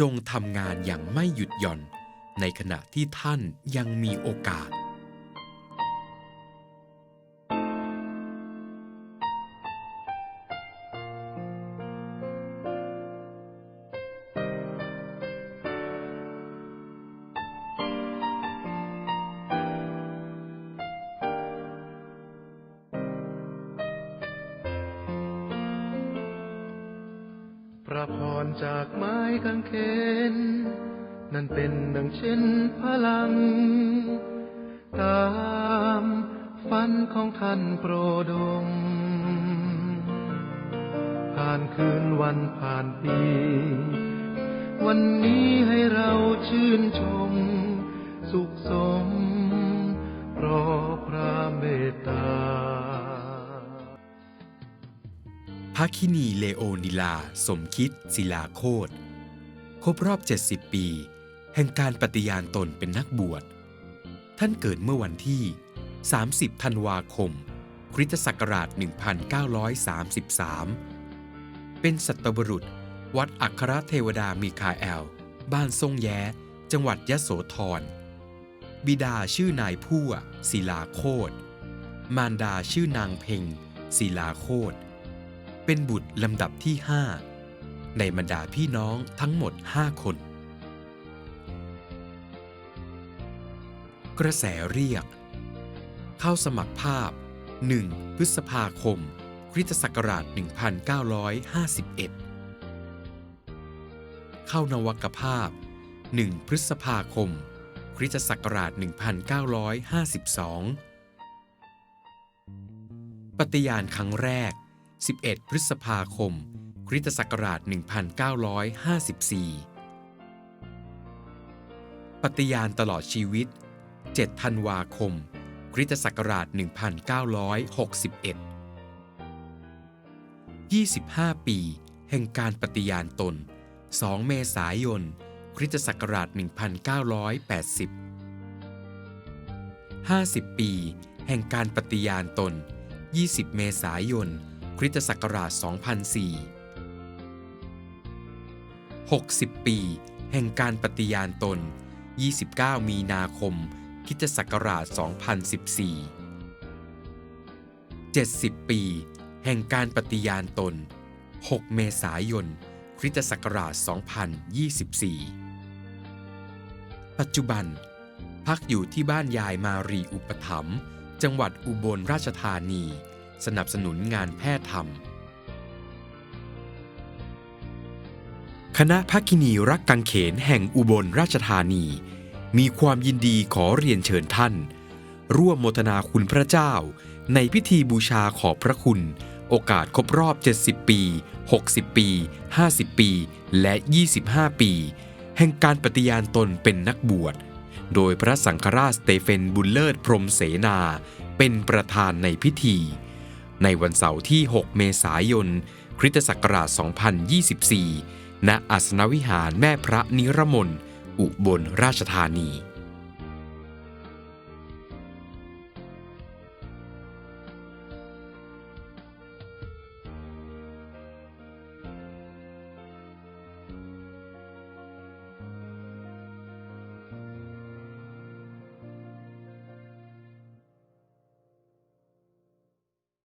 จงทำงานอย่างไม่หยุดหย่อน ในขณะที่ท่านยังมีโอกาส ประพรจากไม้กางเขนนั่นเป็นดังเช่นพลัง ตามฝันของท่านโปรดงผ่านคืนวันผ่านปี วันนี้ให้เราชื่นชม สุขสม พระคินีเลโอนิลา สมคิด ศิลาโคตครบรอบ 70 ปี แห่งการปฏิญาณตนเป็นนักบวช ท่านเกิดเมื่อวันที่ 30 ธันวาคม คริสตศักราช 1933 เป็นสัตวรุษ วัดอัครเทวดามีคาแอล บ้านทรงแย้ จังหวัดยะโสธร บิดาชื่อนายพั่วศิลาโคตมารดาชื่อนางเพ็งศิลาโคต เป็นบุตรลำดับที่5ในบรรดาพี่น้องทั้งหมด5คน กระแสเรียก เข้าสมัครภาพ 1 พฤษภาคมคริสตศักราช 1951 เข้านวกภาพ 1 พฤษภาคมคริสตศักราช 1952 ปฏิญาณครั้งแรก 11 พฤษภาคม คริสตศักราช 1954 ปฏิญาณตลอดชีวิต 7 ธันวาคม คริสตศักราช 1961 25 ปี แห่งการปฏิญาณตน 2 เมษายน คริสตศักราช 1980 50 ปี แห่งการปฏิญาณตน 20 เมษายน คริสตศักราช 2004 60 ปี แห่งการปฏิญาณตน 29 มีนาคมคริสตศักราช 2014 70 ปี แห่งการปฏิญาณตน 6 เมษายนคริสตศักราช 2024 ปัจจุบัน พักอยู่ที่บ้านยายมารีอุปถัมภ์จังหวัดอุบลราชธานี สนับสนุนงานแพทย์ธรรม คณะพักินีรักกังเขนแห่งอุบลราชธานี มีความยินดีขอเรียนเชิญท่าน ร่วมโมทนาคุณพระเจ้า ในพิธีบูชาขอบพระคุณ โอกาสครบรอบ 70 ปี 60 ปี 50 ปี และ 25 ปี แห่งการปฏิญาณตนเป็นนักบวชโดยพระสังฆราชสเตเฟนบุลเลิศพรหมเสนา เป็นประธานในพิธี ในวันเสาร์ที่ 6 เมษายน คริสตศักราช 2024 ณ อาสนวิหารแม่พระนิรมนอุบลราชธานี